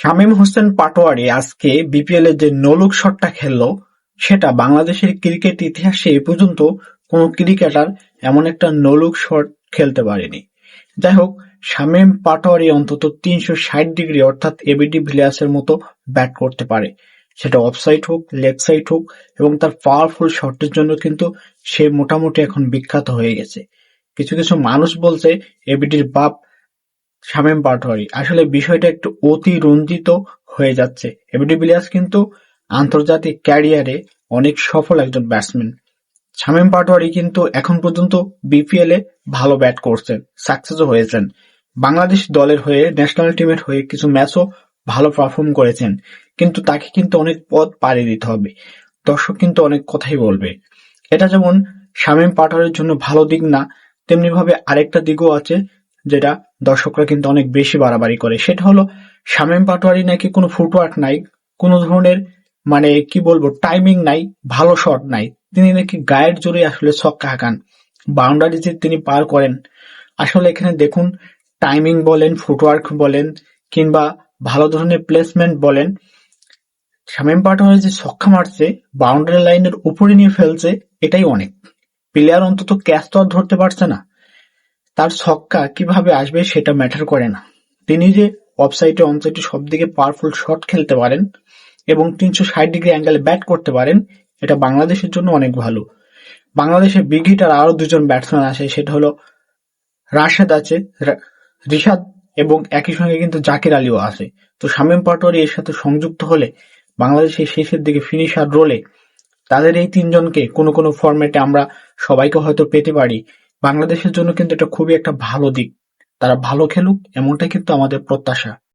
শামীম হোসেন পাটোয়ারি আজকে বিপিএলে যে নোলুক শটটা খেললো, সেটা বাংলাদেশের ক্রিকেট ইতিহাসে এ পর্যন্ত কোনো ক্রিকেটার এমন একটা নোলুক শট খেলতে পারেনি। যাই হোক, শামীম পাটোয়ারি অন্তত তিনশো ষাট ডিগ্রি অর্থাৎ এবিডি ভিলিয়ার্সের মতো ব্যাট করতে পারে। সেটা অফসাইড হোক লেগ সাইড হোক, এবং তার পাওয়ারফুল শটের জন্য কিন্তু সে মোটামুটি এখন বিখ্যাত হয়ে গেছে। কিছু কিছু মানুষ বলছে এবিডির বাপ শামীম পাটোয়ারি আসলে বিষয়টা একটু অতিরঞ্জিত হয়ে যাচ্ছে। এবিডি ভিলিয়ার্স কিন্তু আন্তর্জাতিক ক্যারিয়ারে অনেক সফল একজন ব্যাটসম্যান। শামীম পাটোয়ারি কিন্তু এখন পর্যন্ত বিপিএল ভালো ব্যাট করছেন, সাকসেসও হয়েছেন। বাংলাদেশ দলের হয়ে, ন্যাশনাল টিমের হয়ে কিছু ম্যাচও ভালো পারফর্ম করেছেন, কিন্তু তাকে কিন্তু অনেক পথ পাড়ি দিতে হবে। দর্শক কিন্তু অনেক কথাই বলবে। এটা যেমন শামীম পাটোয়ারির জন্য ভালো দিক না তেমনি ভাবে আরেকটা দিকও আছে, যেটা দর্শকরা কিন্তু অনেক বেশি বাড়াবাড়ি করে। সেটা হলো, শামীম পাটোয়ারি নাকি কোনো ফুটওয়ার্ক নাই, কোনো ধরনের মানে কি বলব টাইমিং নাই, ভালো শট নাই। তিনি নাকি গায়ের জোরে আসলে ছক্কা হাঁকান। বাউন্ডারি যে তিনি পার করেন, আসলে এখানে দেখুন টাইমিং বলেন ফুটওয়ার্ক বলেন, কিংবা ভালো ধরনের প্লেসমেন্ট বলেন, শামীম পাটোয়ারি যে ছক্কা মারছে বাউন্ডারি লাইনের উপরে নিয়ে ফেলছে, এটাই অনেক। প্লেয়ার অন্তত ক্যাচ তো আর ধরতে পারছে না। তার ছক্কা কীভাবে আসবে সেটা ম্যাটার করে না। তিনি যে অফসাইডে সব দিকে পাওয়ারফুল শট খেলতে পারেন এবং তিনশো ষাট ডিগ্রি অ্যাঙ্গেলে ব্যাট করতে পারেন, এটা বাংলাদেশের জন্য অনেক ভালো। বাংলাদেশে বিগ হিটার আরও দুজন ব্যাটসম্যান আছে সেটা হলো রাশেদ আছে রিশাদ এবং একই সঙ্গে কিন্তু জাকির আলীও আছে তো শামীম পাটোয়ারি এর সাথে সংযুক্ত হলে বাংলাদেশের শেষের দিকে ফিনিশার রোলে তাদের এই তিনজনকে কোনো কোনো ফরম্যাটে আমরা সবাইকে হয়তো পেতে পারি। বাংলাদেশের জন্য কিন্তু এটা খুবই একটা ভালো দিক। তারা ভালো খেলুক, এমনটাই কিন্তু আমাদের প্রত্যাশা।